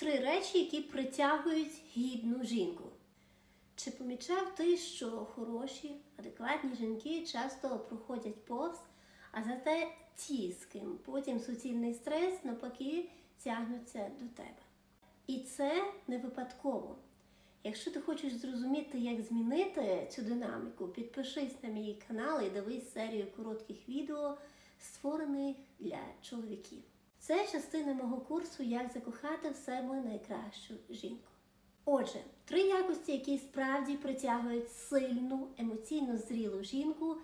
Три речі, які притягують гідну жінку. Чи помічав ти, що хороші, адекватні жінки часто проходять повз, а зате ті, з ким потім суцільний стрес навпаки тягнуться до тебе. І це не випадково. Якщо ти хочеш зрозуміти, як змінити цю динаміку, підпишись на мій канал і дивись серію коротких відео, створених для чоловіків. Це частина мого курсу Як закохати в себе найкращу жінку. Отже, три якості, які справді притягують сильну, емоційно зрілу жінку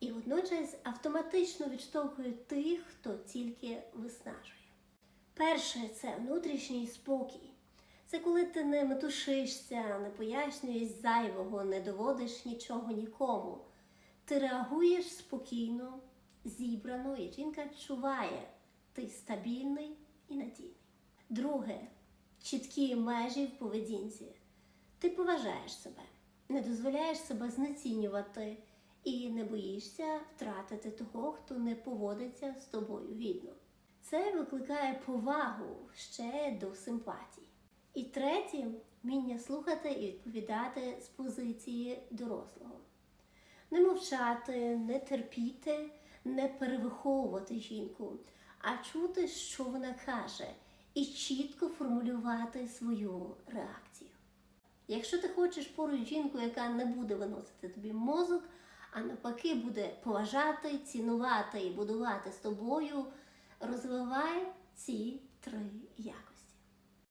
і водночас автоматично відштовхують тих, хто тільки виснажує. Перше це внутрішній спокій. Це коли ти не метушишся, не пояснюєш зайвого, не доводиш нічого нікому. Ти реагуєш спокійно, зібрано, і жінка відчуває, ти стабільний і надійний. Друге чіткі межі в поведінці. Ти поважаєш себе, не дозволяєш себе знецінювати і не боїшся втратити того, хто не поводиться з тобою гідно. Це викликає повагу ще до симпатії. І третє вміння слухати і відповідати з позиції дорослого. Не мовчати, не терпіти, не перевиховувати жінку, а чути, що вона каже, і чітко формулювати свою реакцію. Якщо ти хочеш поруч жінку, яка не буде виносити тобі мозок, а навпаки буде поважати, цінувати і будувати з тобою, розвивай ці три якості.